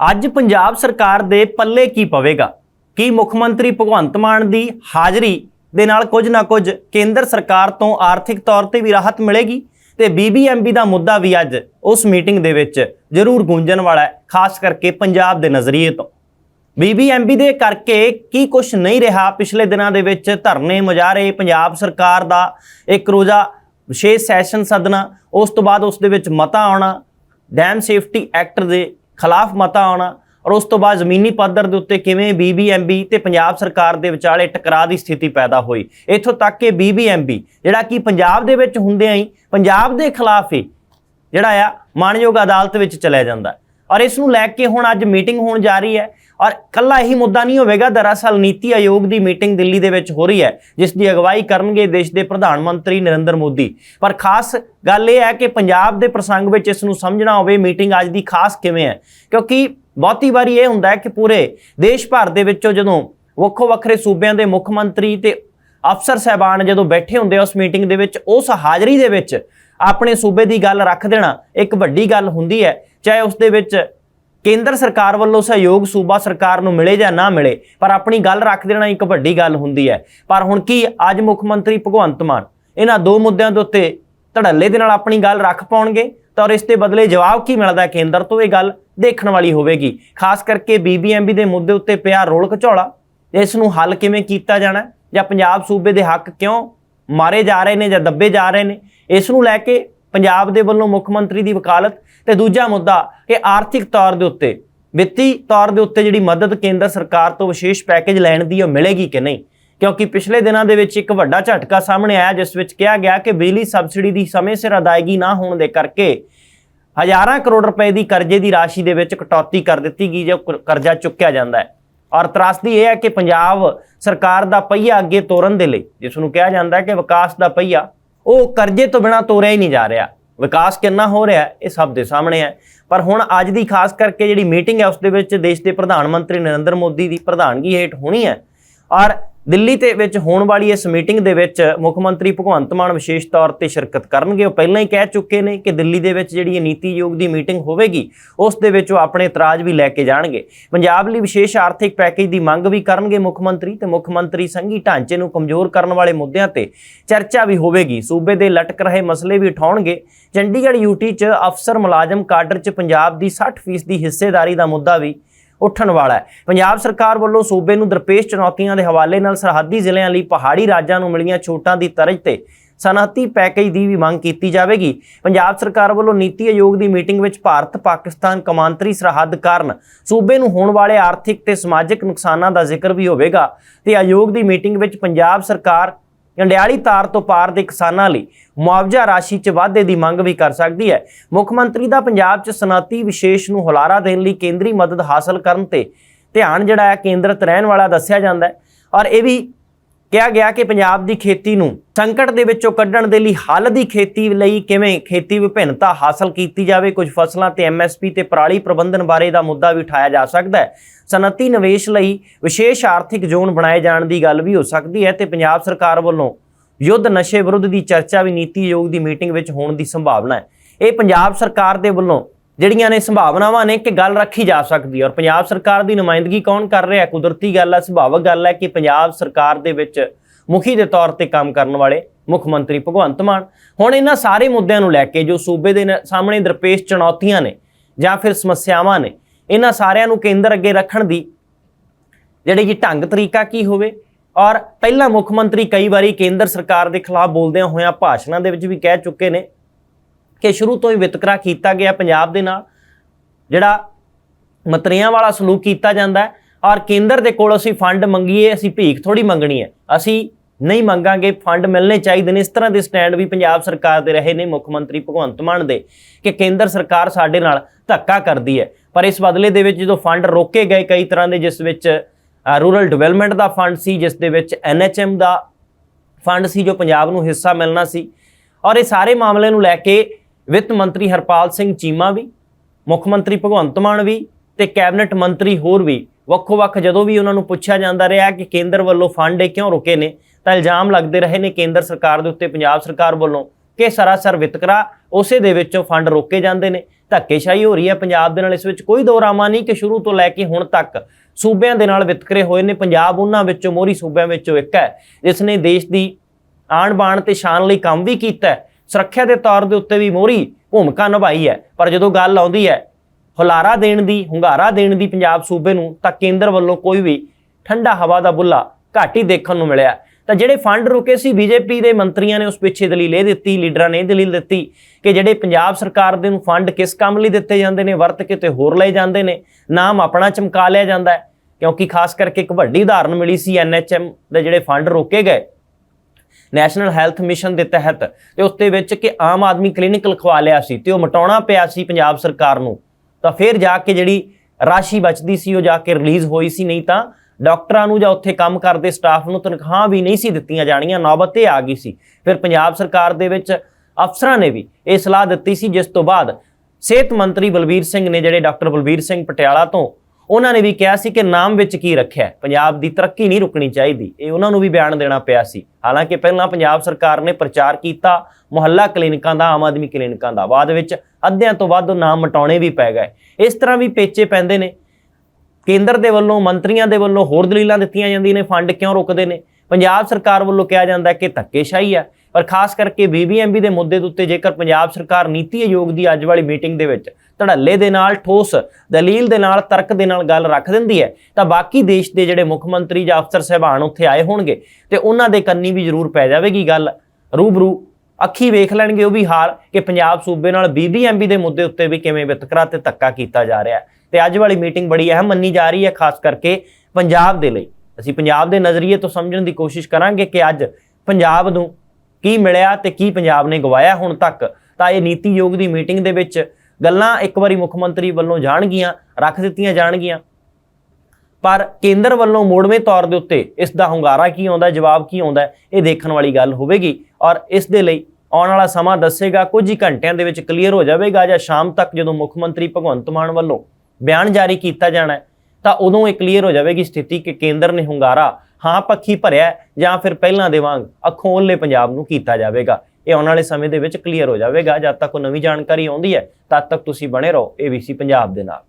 ਅੱਜ ਪੰਜਾਬ ਸਰਕਾਰ ਦੇ ਪੱਲੇ ਕੀ ਪਵੇਗਾ? ਕੀ ਮੁੱਖ ਮੰਤਰੀ ਭਗਵੰਤ ਮਾਨ ਦੀ ਹਾਜ਼ਰੀ ਦੇ ਨਾਲ ਕੁਝ ਨਾ ਕੁਝ ਕੇਂਦਰ ਸਰਕਾਰ ਤੋਂ ਆਰਥਿਕ ਤੌਰ ਤੇ ਵੀ ਰਾਹਤ ਮਿਲੇਗੀ? ਤੇ ਬੀਬੀਐਮਬੀ ਦਾ ਮੁੱਦਾ ਵੀ ਅੱਜ ਉਸ ਮੀਟਿੰਗ ਦੇ ਵਿੱਚ ਜ਼ਰੂਰ ਗੂੰਜਣ ਵਾਲਾ ਹੈ, ਖਾਸ ਕਰਕੇ ਪੰਜਾਬ ਦੇ ਨਜ਼ਰੀਏ ਤੋਂ। ਬੀਬੀਐਮਬੀ ਦੇ ਕਰਕੇ ਕੀ ਕੁਝ ਨਹੀਂ ਰਿਹਾ? ਪਿਛਲੇ ਦਿਨਾਂ ਦੇ ਵਿੱਚ ਧਰਨੇ ਮੁਜ਼ਾਹਰੇ, ਪੰਜਾਬ ਸਰਕਾਰ ਦਾ ਇੱਕ ਰੋਜ਼ਾ ਵਿਸ਼ੇਸ਼ ਸੈਸ਼ਨ ਸੱਦਣਾ, ਉਸ ਤੋਂ ਬਾਅਦ ਉਸ ਦੇ ਵਿੱਚ ਮਤਾ ਆਉਣਾ ਡੈਮ ਸੇਫਟੀ ਐਕਟ ਦੇ ਖਿਲਾਫ ਮਤਾ ਆਉਣਾ ਔਰ ਉਸ ਤੋਂ ਬਾਅਦ ਜ਼ਮੀਨੀ ਪੱਧਰ ਦੇ ਉੱਤੇ ਕਿਵੇਂ ਬੀਬੀਐਮਬੀ ਤੇ ਪੰਜਾਬ ਸਰਕਾਰ ਦੇ ਵਿਚਾਲੇ ਟਕਰਾਅ ਦੀ ਸਥਿਤੀ ਪੈਦਾ ਹੋਈ। ਇੱਥੋਂ ਤੱਕ ਕਿ ਬੀਬੀਐਮਬੀ ਜਿਹੜਾ ਕਿ ਪੰਜਾਬ ਦੇ ਵਿੱਚ ਹੁੰਦਿਆਂ ਹੀ ਪੰਜਾਬ ਦੇ ਖਿਲਾਫ ਹੀ ਜਿਹੜਾ ਆ ਮਾਨਯੋਗ ਅਦਾਲਤ ਵਿੱਚ ਚਲਿਆ ਜਾਂਦਾ। ਔਰ ਇਸ ਨੂੰ ਲੈ ਕੇ ਹੁਣ ਅੱਜ ਮੀਟਿੰਗ ਹੋਣ ਜਾ ਰਹੀ ਹੈ। ਔਰ ਕੱਲਾ ਇਹੀ ਮੁੱਦਾ ਨਹੀਂ ਹੋਵੇਗਾ, ਦਰਅਸਲ ਨੀਤੀ ਆਯੋਗ ਦੀ ਮੀਟਿੰਗ ਦਿੱਲੀ ਦੇ ਵਿੱਚ ਹੋ ਰਹੀ ਹੈ, ਜਿਸ ਦੀ ਅਗਵਾਈ ਕਰਨਗੇ ਦੇਸ਼ ਦੇ ਪ੍ਰਧਾਨ ਮੰਤਰੀ ਨਰਿੰਦਰ ਮੋਦੀ। ਪਰ ਖਾਸ ਗੱਲ ਇਹ ਹੈ ਕਿ ਪੰਜਾਬ ਦੇ ਪ੍ਰਸੰਗ ਵਿੱਚ ਇਸ ਨੂੰ ਸਮਝਣਾ ਹੋਵੇ, ਮੀਟਿੰਗ ਅੱਜ ਦੀ ਖਾਸ ਕਿਵੇਂ ਹੈ? ਕਿਉਂਕਿ ਬਹੁਤੀ ਵਾਰੀ ਇਹ ਹੁੰਦਾ ਹੈ ਕਿ ਪੂਰੇ ਦੇਸ਼ ਭਰ ਦੇ ਵਿੱਚੋਂ ਜਦੋਂ ਵੱਖੋ ਵੱਖਰੇ ਸੂਬਿਆਂ ਦੇ ਮੁੱਖ ਮੰਤਰੀ ਤੇ ਅਫਸਰ ਸਹਿਬਾਨ ਜਦੋਂ ਬੈਠੇ ਹੁੰਦੇ ਉਸ ਮੀਟਿੰਗ ਦੇ ਵਿੱਚ, ਉਸ ਹਾਜ਼ਰੀ ਦੇ ਵਿੱਚ ਆਪਣੇ ਸੂਬੇ ਦੀ ਗੱਲ ਰੱਖ ਦੇਣਾ ਇੱਕ ਵੱਡੀ ਗੱਲ ਹੁੰਦੀ ਹੈ, ਚਾਹੇ ਉਸ ਦੇ ਵਿੱਚ ਕੇਂਦਰ ਸਰਕਾਰ ਵੱਲੋਂ ਸਹਿਯੋਗ ਸੂਬਾ ਸਰਕਾਰ ਨੂੰ ਮਿਲੇ ਜਾਂ ਨਾ ਮਿਲੇ, ਪਰ ਆਪਣੀ ਗੱਲ ਰੱਖ ਦੇਣਾ ਇੱਕ ਵੱਡੀ ਗੱਲ ਹੁੰਦੀ ਹੈ। ਪਰ ਹੁਣ ਕੀ ਅੱਜ ਮੁੱਖ ਮੰਤਰੀ ਭਗਵੰਤ ਮਾਨ ਇਹਨਾਂ ਦੋ ਮੁੱਦਿਆਂ ਦੇ ਉੱਤੇ ਧੜੱਲੇ ਦੇ ਨਾਲ ਆਪਣੀ ਗੱਲ ਰੱਖ ਪਾਉਣਗੇ? ਤਾਂ ਔਰ ਇਸ ਦੇ ਬਦਲੇ ਜਵਾਬ ਕੀ ਮਿਲਦਾ ਕੇਂਦਰ ਤੋਂ? ਇਹ ਗੱਲ ਦੇਖਣ ਵਾਲੀ ਹੋਵੇਗੀ। ਖਾਸ ਕਰਕੇ ਬੀਬੀਐਮਬੀ ਦੇ ਮੁੱਦੇ ਉੱਤੇ ਪਿਆ ਰੋਲ ਘਚੋਲਾ। ਇਸ ਨੂੰ ਹੱਲ ਕਿਵੇਂ ਕੀਤਾ ਜਾਣਾ ਜਾਂ ਪੰਜਾਬ ਸੂਬੇ ਦੇ ਹੱਕ ਕਿਉਂ ਮਾਰੇ ਜਾ ਰਹੇ ਨੇ ਜਾਂ ਦੱਬੇ ਜਾ ਰਹੇ ਨੇ? ਇਸ ਨੂੰ ਲੈ ਕੇ ਪੰਜਾਬ ਦੇ ਵੱਲੋਂ ਮੁੱਖ ਮੰਤਰੀ ਦੀ ਵਕਾਲਤ ਤੇ ਦੂਜਾ ਮੁੱਦਾ ਕਿ ਆਰਥਿਕ ਤੌਰ ਦੇ ਉੱਤੇ। ਵਿੱਤੀ ਤੌਰ ਦੇ ਉੱਤੇ ਜਿਹੜੀ ਮਦਦ ਕੇਂਦਰ ਸਰਕਾਰ ਤੋਂ ਵਿਸ਼ੇਸ਼ ਪੈਕੇਜ ਲੈਣ ਦੀ ਉਹ ਮਿਲੇਗੀ ਕਿ ਨਹੀਂ? ਕਿਉਂਕਿ ਪਿਛਲੇ ਦਿਨਾਂ ਦੇ ਵਿੱਚ ਇੱਕ ਵੱਡਾ ਝਟਕਾ ਸਾਹਮਣੇ ਆਇਆ, ਜਿਸ ਵਿੱਚ ਕਿਹਾ ਗਿਆ ਕਿ ਬਿਜਲੀ ਸਬਸਿਡੀ ਦੀ ਸਮੇਂ ਸਿਰ ਅਦਾਇਗੀ ਨਾ ਹੋਣ ਦੇ ਕਰਕੇ ਹਜ਼ਾਰਾਂ ਕਰੋੜ ਰੁਪਏ ਦੀ ਕਰਜ਼ੇ ਦੀ ਰਾਸ਼ੀ ਦੇ ਵਿੱਚ ਕਟੌਤੀ ਕਰ ਦਿੱਤੀ ਗਈ, ਜੋ ਕਰਜ਼ਾ ਚੁੱਕਿਆ ਜਾਂਦਾ ਹੈ। ਔਰ ਤਰਾਸਦੀ ਇਹ ਹੈ ਕਿ ਪੰਜਾਬ ਸਰਕਾਰ ਦਾ ਪਹੀਆ ਅੱਗੇ ਤੋਰਨ ਦੇ ਲਈ, ਜਿਸ ਨੂੰ ਕਿਹਾ ਜਾਂਦਾ ਹੈ ਕਿ ਵਿਕਾਸ ਦਾ ਪਹੀਆ ਉਹ ਕਰਜ਼ੇ ਤੋਂ ਬਿਨਾ ਤੋਰਿਆ ਹੀ ਨਹੀਂ ਜਾ ਰਿਹਾ। ਵਿਕਾਸ ਕਿੰਨਾ ਹੋ ਰਿਹਾ, ਇਹ ਸਭ ਦੇ ਸਾਹਮਣੇ ਹੈ। ਪਰ ਹੁਣ ਅੱਜ ਦੀ ਖਾਸ ਕਰਕੇ ਜਿਹੜੀ ਮੀਟਿੰਗ ਹੈ, ਉਸ ਦੇ ਵਿੱਚ ਦੇਸ਼ ਦੇ ਪ੍ਰਧਾਨ ਮੰਤਰੀ ਨਰਿੰਦਰ ਮੋਦੀ ਦੀ ਪ੍ਰਧਾਨਗੀ ਹੇਠ ਹੋਣੀ ਹੈ। ਔਰ ਦਿੱਲੀ ਤੇ ਵਿੱਚ ਹੋਣ ਵਾਲੀ ਇਸ ਮੀਟਿੰਗ ਦੇ ਵਿੱਚ ਮੁੱਖ ਮੰਤਰੀ ਭਗਵੰਤ ਮਾਨ ਵਿਸ਼ੇਸ਼ ਤੌਰ ਤੇ ਸ਼ਿਰਕਤ ਕਰਨਗੇ। ਉਹ ਪਹਿਲਾਂ ਹੀ ਕਹਿ ਚੁੱਕੇ ਨੇ ਕਿ ਦਿੱਲੀ ਦੇ ਵਿੱਚ ਜਿਹੜੀ ਇਹ ਨੀਤੀ ਆਯੋਗ ਦੀ ਮੀਟਿੰਗ ਹੋਵੇਗੀ, ਉਸ ਦੇ ਵਿੱਚ ਉਹ ਆਪਣੇ ਇਤਰਾਜ਼ ਵੀ ਲੈ ਕੇ ਜਾਣਗੇ। ਪੰਜਾਬ ਲਈ ਵਿਸ਼ੇਸ਼ ਆਰਥਿਕ ਪੈਕੇਜ ਦੀ ਮੰਗ ਵੀ ਕਰਨਗੇ ਮੁੱਖ ਮੰਤਰੀ ਤੇ ਮੁੱਖ ਮੰਤਰੀ ਸੰਘੀ ਢਾਂਚੇ ਨੂੰ ਕਮਜ਼ੋਰ ਕਰਨ ਵਾਲੇ ਮੁੱਦਿਆਂ ਤੇ ਚਰਚਾ ਵੀ ਹੋਵੇਗੀ। ਸੂਬੇ ਦੇ ਲਟਕ ਰਹੇ ਮਸਲੇ ਵੀ ਉਠਾਉਣਗੇ। ਚੰਡੀਗੜ੍ਹ ਯੂਟੀ 'ਚ ਅਫਸਰ ਮੁਲਾਜ਼ਮ ਕਾਡਰ 'ਚ ਪੰਜਾਬ ਦੀ 60% ਹਿੱਸੇਦਾਰੀ ਦਾ ਮੁੱਦਾ ਵੀ ਉੱਠਣ ਵਾਲਾ ਹੈ। ਪੰਜਾਬ ਸਰਕਾਰ ਵੱਲੋਂ ਸੂਬੇ ਨੂੰ ਦਰਪੇਸ਼ ਚੁਣੌਤੀਆਂ ਦੇ ਹਵਾਲੇ ਨਾਲ ਸਰਹੱਦੀ ਜ਼ਿਲ੍ਹਿਆਂ ਲਈ ਪਹਾੜੀ ਰਾਜਾਂ ਨੂੰ ਮਿਲੀਆਂ ਛੋਟਾਂ ਦੀ ਤਰਜ਼ ਤੇ ਸਨਅਤੀ ਪੈਕੇਜ ਦੀ ਵੀ ਮੰਗ ਕੀਤੀ ਜਾਵੇਗੀ। ਪੰਜਾਬ ਸਰਕਾਰ ਵੱਲੋਂ ਨੀਤੀ ਆਯੋਗ ਦੀ ਮੀਟਿੰਗ ਵਿੱਚ ਭਾਰਤ ਪਾਕਿਸਤਾਨ ਕਮਾਂਤਰੀ ਸਰਹੱਦ ਕਾਰਨ ਸੂਬੇ ਨੂੰ ਹੋਣ ਵਾਲੇ ਆਰਥਿਕ ਤੇ ਸਮਾਜਿਕ ਨੁਕਸਾਨਾਂ ਦਾ ਜ਼ਿਕਰ ਵੀ ਹੋਵੇਗਾ। ਤੇ ਆਯੋਗ ਦੀ ਮੀਟਿੰਗ ਵਿੱਚ ਪੰਜਾਬ ਸਰਕਾਰ ਅੰਡਿਆਲੀ ਤਾਰ ਤੋਂ ਪਾਰ ਦੇ ਕਿਸਾਨਾਂ ਲਈ ਮੁਆਵਜ਼ਾ ਰਾਸ਼ੀ 'ਚ ਵਾਧੇ ਦੀ ਮੰਗ ਵੀ ਕਰ ਸਕਦੀ ਹੈ। ਮੁੱਖ ਮੰਤਰੀ ਦਾ ਪੰਜਾਬ 'ਚ ਸਨਾਤੀ ਵਿਸ਼ੇਸ਼ ਨੂੰ ਹੁਲਾਰਾ ਦੇਣ ਲਈ ਕੇਂਦਰੀ ਮਦਦ ਹਾਸਲ ਕਰਨ ਤੇ ਧਿਆਨ ਜਿਹੜਾ ਹੈ, ਕੇਂਦਰਿਤ ਰਹਿਣ ਵਾਲਾ ਦੱਸਿਆ ਜਾਂਦਾ ਹੈ। ਔਰ ਇਹ ਵੀ ਕਿਹਾ ਗਿਆ ਕਿ ਪੰਜਾਬ ਦੀ ਖੇਤੀ ਨੂੰ ਸੰਕਟ ਦੇ ਵਿੱਚੋਂ ਕੱਢਣ ਦੇ ਲਈ ਹੱਲ ਦੀ ਖੇਤੀ ਲਈ ਕਿਵੇਂ ਖੇਤੀ ਵਿਭਿੰਨਤਾ ਹਾਸਲ ਕੀਤੀ ਜਾਵੇ, ਕੁਝ ਫਸਲਾਂ ਤੇ ਐਮਐਸਪੀ ਤੇ ਪਰਾਲੀ ਪ੍ਰਬੰਧਨ ਬਾਰੇ ਦਾ ਮੁੱਦਾ ਵੀ ਉਠਾਇਆ ਜਾ ਸਕਦਾ ਹੈ। ਸਨਅਤੀ ਨਿਵੇਸ਼ ਲਈ ਵਿਸ਼ੇਸ਼ ਆਰਥਿਕ ਜ਼ੋਨ ਬਣਾਏ ਜਾਣ ਦੀ ਗੱਲ ਵੀ ਹੋ ਸਕਦੀ ਹੈ ਤੇ ਪੰਜਾਬ ਸਰਕਾਰ ਵੱਲੋਂ ਯੁੱਧ ਨਸ਼ੇ ਵਿਰੁੱਧ ਦੀ ਚਰਚਾ ਵੀ ਨੀਤੀ ਆਯੋਗ ਦੀ ਮੀਟਿੰਗ ਵਿੱਚ ਹੋਣ ਦੀ ਸੰਭਾਵਨਾ ਹੈ। ਇਹ ਪੰਜਾਬ ਸਰਕਾਰ ਦੇ ਵੱਲੋਂ ਜਿਹੜੀਆਂ ਨੇ ਸੰਭਾਵਨਾਵਾਂ ਨੇ ਕਿ ਗੱਲ ਰੱਖੀ ਜਾ ਸਕਦੀ ਹੈ। ਔਰ ਪੰਜਾਬ ਸਰਕਾਰ ਦੀ ਨੁਮਾਇੰਦਗੀ ਕੌਣ ਕਰ ਰਿਹਾ ਕੁਦਰਤੀ ਗੱਲ ਹੈ, ਸੁਭਾਵਕ ਗੱਲ ਹੈ ਕਿ ਪੰਜਾਬ ਸਰਕਾਰ ਦੇ ਵਿੱਚ ਮੁਖੀ ਦੇ ਤੌਰ ਤੇ ਕੰਮ ਕਰਨ ਵਾਲੇ ਮੁੱਖ ਮੰਤਰੀ ਭਗਵੰਤ ਮਾਨ। ਹੁਣ ਇਹਨਾਂ ਸਾਰੇ ਮੁੱਦਿਆਂ ਨੂੰ ਲੈ ਕੇ ਜੋ ਸੂਬੇ ਦੇ ਸਾਹਮਣੇ ਦਰਪੇਸ਼ ਚੁਣੌਤੀਆਂ ਨੇ ਜਾਂ ਫਿਰ ਸਮੱਸਿਆਵਾਂ ਨੇ, ਇਹਨਾਂ ਸਾਰਿਆਂ ਨੂੰ ਕੇਂਦਰ ਅੱਗੇ ਰੱਖਣ ਦੀ ਜਿਹੜੇ ਕਿ ਢੰਗ ਤਰੀਕਾ ਕੀ ਹੋਵੇ। ਔਰ ਪਹਿਲਾਂ ਮੁੱਖ ਮੰਤਰੀ ਕਈ ਵਾਰੀ ਕੇਂਦਰ ਸਰਕਾਰ ਦੇ ਖਿਲਾਫ ਬੋਲਦਿਆਂ ਹੋਇਆਂ ਭਾਸ਼ਣਾਂ ਦੇ ਵਿੱਚ ਵੀ ਕਹਿ ਚੁੱਕੇ ਨੇ ਕਿ ਸ਼ੁਰੂ ਤੋਂ ਹੀ ਵਿਤਕਰਾ ਕੀਤਾ ਗਿਆ ਪੰਜਾਬ ਦੇ ਨਾਲ, ਜਿਹੜਾ ਮਤਰੀਆਂ ਵਾਲਾ ਸਲੂਕ ਕੀਤਾ ਜਾਂਦਾ ਹੈ, ਔਰ ਕੇਂਦਰ ਦੇ ਕੋਲ ਅਸੀਂ ਫੰਡ ਮੰਗੀਏ, ਅਸੀਂ ਭੀਖ ਥੋੜੀ ਮੰਗਣੀ ਹੈ। ਅਸੀਂ ਨਹੀਂ ਮੰਗਾਂਗੇ, ਫੰਡ ਮਿਲਣੇ ਚਾਹੀਦੇ ਨੇ। ਇਸ ਤਰ੍ਹਾਂ ਦੇ ਸਟੈਂਡ ਵੀ ਪੰਜਾਬ ਸਰਕਾਰ ਦੇ ਰਹੇ ਨੇ, ਮੁੱਖ ਮੰਤਰੀ ਭਗਵੰਤ ਮਾਨ ਦੇ, ਕਿ ਕੇਂਦਰ ਸਰਕਾਰ ਸਾਡੇ ਨਾਲ ਧੱਕਾ ਕਰਦੀ ਹੈ। ਪਰ ਇਸ ਬਦਲੇ ਦੇ ਵਿੱਚ ਜਦੋਂ ਫੰਡ ਰੋਕੇ ਗਏ ਕਈ ਤਰ੍ਹਾਂ ਦੇ, ਜਿਸ ਵਿੱਚ ਰੂਰਲ ਡਿਵੈਲਪਮੈਂਟ ਦਾ ਫੰਡ ਸੀ, ਜਿਸ ਦੇ ਵਿੱਚ ਐਨਐਚਐਮ ਦਾ ਫੰਡ ਸੀ, ਜੋ ਪੰਜਾਬ ਨੂੰ ਹਿੱਸਾ ਮਿਲਣਾ ਸੀ। ਔਰ ਇਹ ਸਾਰੇ ਮਾਮਲੇ ਨੂੰ ਲੈ ਕੇ ਵਿੱਤ ਮੰਤਰੀ ਹਰਪਾਲ ਸਿੰਘ ਚੀਮਾ ਵੀ, ਮੁੱਖ ਮੰਤਰੀ ਭਗਵੰਤ ਮਾਨ ਵੀ ਤੇ ਕੈਬਨਿਟ ਮੰਤਰੀ ਹੋਰ ਵੀ ਵੱਖੋ-ਵੱਖ ਜਦੋਂ ਵੀ ਉਹਨਾਂ ਨੂੰ ਪੁੱਛਿਆ ਜਾਂਦਾ ਰਿਹਾ ਕਿ ਕੇਂਦਰ ਵੱਲੋਂ ਫੰਡ ਇਹ ਕਿਉਂ ਰੁਕੇ ਨੇ, ਤਾਂ ਇਲਜ਼ਾਮ ਲੱਗਦੇ ਰਹੇ ਨੇ ਕੇਂਦਰ ਸਰਕਾਰ ਦੇ ਉੱਤੇ, ਪੰਜਾਬ ਸਰਕਾਰ ਵੱਲੋਂ ਕਿ ਸਰਾਸਰ ਵਿਤਕਰਾ ਉਸੇ ਦੇ ਵਿੱਚੋਂ ਫੰਡ ਰੋਕੇ ਜਾਂਦੇ ਨੇ। ਧੱਕੇਸ਼ਾਹੀ ਹੋ ਰਹੀ ਹੈ ਪੰਜਾਬ ਦੇ ਨਾਲ, ਇਸ ਵਿੱਚ ਕੋਈ ਦੋਰਾਮਾ ਨਹੀਂ ਕਿ ਸ਼ੁਰੂ ਤੋਂ ਲੈ ਕੇ ਹੁਣ ਤੱਕ ਸੂਬਿਆਂ ਦੇ ਨਾਲ ਵਿਤਕਰੇ ਹੋਏ ਨੇ। ਪੰਜਾਬ ਉਹਨਾਂ ਵਿੱਚੋਂ, ਮੋਹਰੀ ਸੂਬਿਆਂ ਵਿੱਚੋਂ ਇੱਕ ਹੈ, ਜਿਸ ਨੇ ਦੇਸ਼ ਦੀ ਆਣ ਬਾਣ ਤੇ ਸ਼ਾਨ ਲਈ ਕੰਮ ਵੀ ਕੀਤਾ ਸੁਰੱਖਿਆ ਦੇ ਤੌਰ ਦੇ ਉੱਤੇ ਵੀ ਮੋਹਰੀ ਭੂਮਿਕਾ ਨਿਭਾਈ ਹੈ। ਪਰ ਜਦੋਂ ਗੱਲ ਆਉਂਦੀ ਹੈ ਹੁਲਾਰਾ ਦੇਣ ਦੀ, ਹੁੰਗਾਰਾ ਦੇਣ ਦੀ ਪੰਜਾਬ ਸੂਬੇ ਨੂੰ, ਤਾਂ ਕੇਂਦਰ ਵੱਲੋਂ ਕੋਈ ਵੀ ਠੰਡਾ ਹਵਾ ਦਾ ਬੁੱਲਾ ਘੱਟ ਹੀ ਦੇਖਣ ਨੂੰ ਮਿਲਿਆ। ਤਾਂ ਜਿਹੜੇ ਫੰਡ ਰੁਕੇ ਸੀ, ਬੀਜੇਪੀ ਦੇ ਮੰਤਰੀਆਂ ਨੇ ਉਸ ਪਿੱਛੇ ਦਲੀਲ ਇਹ ਦਿੱਤੀ, ਲੀਡਰਾਂ ਨੇ ਇਹ ਦਲੀਲ ਦਿੱਤੀ ਕਿ ਜਿਹੜੇ ਪੰਜਾਬ ਸਰਕਾਰ ਦੇ ਨੂੰ ਫੰਡ ਕਿਸ ਕੰਮ ਲਈ ਦਿੱਤੇ ਜਾਂਦੇ ਨੇ, ਵਰਤ ਕਿਤੇ ਹੋਰ ਲਏ ਜਾਂਦੇ ਨੇ, ਨਾਮ ਆਪਣਾ ਚਮਕਾ ਲਿਆ ਜਾਂਦਾ ਹੈ। ਕਿਉਂਕਿ ਖਾਸ ਕਰਕੇ ਇੱਕ ਵੱਡੀ ਉਦਾਹਰਨ ਮਿਲੀ ਸੀ, ਐਨਐਚਐਮ ਦੇ ਜਿਹੜੇ ਫੰਡ ਰੋਕੇ ਗਏ। ਨੈਸ਼ਨਲ ਹੈਲਥ ਮਿਸ਼ਨ ਦੇ ਤਹਿਤ ਤੇ ਉਸ ਦੇ ਵਿੱਚ ਕਿ ਆਮ ਆਦਮੀ ਕਲੀਨਿਕ ਲਿਖਵਾ ਲਿਆ ਸੀ ਤੇ ਉਹ ਮਟਾਉਣਾ ਪਿਆ ਸੀ ਪੰਜਾਬ ਸਰਕਾਰ ਨੂੰ, ਤਾਂ ਫਿਰ ਜਾ ਕੇ ਜਿਹੜੀ ਰਾਸ਼ੀ ਬਚਦੀ ਸੀ ਉਹ ਜਾ ਕੇ ਰਿਲੀਜ਼ ਹੋਈ ਸੀ, ਨਹੀਂ ਤਾਂ ਡਾਕਟਰਾਂ ਨੂੰ ਜਾਂ ਉੱਥੇ ਕੰਮ ਕਰਦੇ ਸਟਾਫ ਨੂੰ ਤਨਖਾਹਾਂ ਵੀ ਨਹੀਂ ਸੀ ਦਿੱਤੀਆਂ ਜਾਣੀਆਂ, ਨੌਬਤ ਤੇ ਆ ਗਈ ਸੀ। ਫਿਰ ਪੰਜਾਬ ਸਰਕਾਰ ਦੇ ਵਿੱਚ ਅਫਸਰਾਂ ਨੇ ਵੀ ਇਹ ਸਲਾਹ ਦਿੱਤੀ ਸੀ, ਜਿਸ ਤੋਂ ਬਾਅਦ ਸਿਹਤ ਮੰਤਰੀ ਬਲਬੀਰ ਸਿੰਘ ਨੇ ਜਿਹੜੇ ਡਾਕਟਰ ਬਲਬੀਰ ਸਿੰਘ ਪਟਿਆਲਾ ਤੋਂ ਉਹਨਾਂ ਨੇ ਵੀ ਕਿਹਾ ਸੀ ਕਿ ਨਾਮ ਵਿੱਚ ਕੀ ਰੱਖਿਆ ਪੰਜਾਬ ਦੀ ਤਰੱਕੀ ਨਹੀਂ ਰੁਕਣੀ ਚਾਹੀਦੀ। ਇਹ ਉਹਨਾਂ ਨੂੰ ਵੀ ਬਿਆਨ ਦੇਣਾ ਪਿਆ ਸੀ। ਹਾਲਾਂਕਿ ਪਹਿਲਾਂ ਪੰਜਾਬ ਸਰਕਾਰ ਨੇ ਪ੍ਰਚਾਰ ਕੀਤਾ, ਮੁਹੱਲਾ ਕਲੀਨਿਕਾਂ ਦਾ, ਆਮ ਆਦਮੀ ਕਲੀਨਿਕਾਂ ਦਾ। ਬਾਅਦ ਵਿੱਚ ਅੱਧਿਆਂ ਤੋਂ ਵੱਧ ਉਹ ਨਾਮ ਮਟਾਉਣੇ ਵੀ ਪੈ ਗਏ। ਇਸ ਤਰ੍ਹਾਂ ਵੀ ਪੇਚੇ ਪੈਂਦੇ ਨੇ। ਕੇਂਦਰ ਦੇ ਵੱਲੋਂ, ਮੰਤਰੀਆਂ ਦੇ ਵੱਲੋਂ ਹੋਰ ਦਲੀਲਾਂ ਦਿੱਤੀਆਂ ਜਾਂਦੀਆਂ ਨੇ। ਫੰਡ ਕਿਉਂ ਰੁਕਦੇ ਨੇ? ਪੰਜਾਬ ਸਰਕਾਰ ਵੱਲੋਂ ਕਿਹਾ ਜਾਂਦਾ ਕਿ ਧੱਕੇਸ਼ਾਹੀ ਹੈ। ਪਰ ਖਾਸ ਕਰਕੇ ਬੀਬੀਐਮਬੀ ਦੇ ਮੁੱਦੇ ਦੇ ਉੱਤੇ ਜੇਕਰ ਪੰਜਾਬ ਸਰਕਾਰ ਨੀਤੀ ਆਯੋਗ ਦੀ ਅੱਜ ਵਾਲੀ ਮੀਟਿੰਗ ਦੇ ਵਿੱਚ ਧੜੱਲੇ ਦੇ ਨਾਲ ਠੋਸ, ਦਲੀਲ ਦੇ ਨਾਲ ਤਰਕ ਦੇ ਨਾਲ ਗੱਲ ਰੱਖ ਦਿੰਦੀ ਹੈ, ਤਾਂ ਬਾਕੀ ਦੇਸ਼ ਦੇ ਜਿਹੜੇ ਮੁੱਖ ਮੰਤਰੀ ਜਾਂ ਅਫਸਰ ਸਹਿਬਾਨ ਉੱਥੇ ਆਏ ਹੋਣਗੇ ਤੇ ਉਹਨਾਂ ਦੇ ਕੰਨੀ ਵੀ ਜ਼ਰੂਰ ਪੈ ਜਾਵੇਗੀ ਗੱਲ। ਰੂਬਰੂ ਅੱਖੀ ਵੇਖ ਲੈਣਗੇ ਉਹ ਵੀ ਹਾਲ ਕਿ ਪੰਜਾਬ ਸੂਬੇ ਨਾਲ ਬੀਬੀਐਮਬੀ ਦੇ ਮੁੱਦੇ ਉੱਤੇ ਵੀ ਕਿਵੇਂ ਵਿਤਕਰਾ ਤੇ ਧੱਕਾ ਕੀਤਾ ਜਾ ਰਿਹਾ ਹੈ। ਤੇ ਅੱਜ ਵਾਲੀ ਮੀਟਿੰਗ ਬੜੀ ਅਹਿਮ ਮੰਨੀ ਜਾ ਰਹੀ ਹੈ, ਖਾਸ ਕਰਕੇ ਪੰਜਾਬ ਦੇ ਲਈ। ਅਸੀਂ ਪੰਜਾਬ ਦੇ ਨਜ਼ਰੀਏ ਤੋਂ ਸਮਝਣ ਦੀ ਕੋਸ਼ਿਸ਼ ਕਰਾਂਗੇ ਕਿ ਅੱਜ ਪੰਜਾਬ ਨੂੰ ਕੀ ਮਿਲਿਆ ਤੇ ਕੀ ਪੰਜਾਬ ਨੇ ਗਵਾਇਆ ਹੁਣ ਤੱਕ। ਤਾਂ ਇਹ ਨੀਤੀ ਯੋਗ ਦੀ ਮੀਟਿੰਗ ਦੇ ਵਿੱਚ ਗੱਲਾਂ ਇੱਕ ਵਾਰੀ ਮੁੱਖ ਮੰਤਰੀ ਵੱਲੋਂ ਜਾਣਗੀਆਂ, ਰੱਖ ਦਿੱਤੀਆਂ ਜਾਣਗੀਆਂ। ਪਰ ਕੇਂਦਰ ਵੱਲੋਂ ਮੋੜਵੇਂ ਤੌਰ ਦੇ ਉੱਤੇ ਇਸ ਦਾ ਹੁੰਗਾਰਾ ਕੀ ਆਉਂਦਾ, ਜਵਾਬ ਕੀ ਆਉਂਦਾ, ਇਹ ਦੇਖਣ ਵਾਲੀ ਗੱਲ ਹੋਵੇਗੀ। ਔਰ ਇਸ ਦੇ ਲਈ ਆਉਣ ਵਾਲਾ ਸਮਾਂ ਦੱਸੇਗਾ, ਕੁਝ ਹੀ ਘੰਟਿਆਂ ਦੇ ਵਿੱਚ ਕਲੀਅਰ ਹੋ ਜਾਵੇਗਾ। ਜਾਂ ਸ਼ਾਮ ਤੱਕ ਜਦੋਂ ਮੁੱਖ ਮੰਤਰੀ ਭਗਵੰਤ ਮਾਨ ਵੱਲੋਂ ਬਿਆਨ ਜਾਰੀ ਕੀਤਾ ਜਾਣਾ ਤਾਂ ਉਦੋਂ ਇਹ ਕਲੀਅਰ ਹੋ ਜਾਵੇਗੀ ਸਥਿਤੀ ਕਿ ਕੇਂਦਰ ਨੇ ਹੁੰਗਾਰਾ ਹਾਂ ਪੱਖੀ ਭਰਿਆ ਜਾਂ ਫਿਰ ਪਹਿਲਾਂ ਦੇ ਵਾਂਗ ਅੱਖੋਂ ਓਲੇ ਪੰਜਾਬ ਨੂੰ ਕੀਤਾ ਜਾਵੇਗਾ। ਇਹ ਆਉਣ ਵਾਲੇ ਸਮੇਂ ਦੇ ਵਿੱਚ ਕਲੀਅਰ ਹੋ ਜਾਵੇਗਾ। ਜਦ ਤੱਕ ਕੋਈ ਨਵੀਂ ਜਾਣਕਾਰੀ ਆਉਂਦੀ ਹੈ, ਤਦ ਤੱਕ ਤੁਸੀਂ ਬਣੇ ਰਹੋ ABC ਪੰਜਾਬ ਦੇ ਨਾਲ।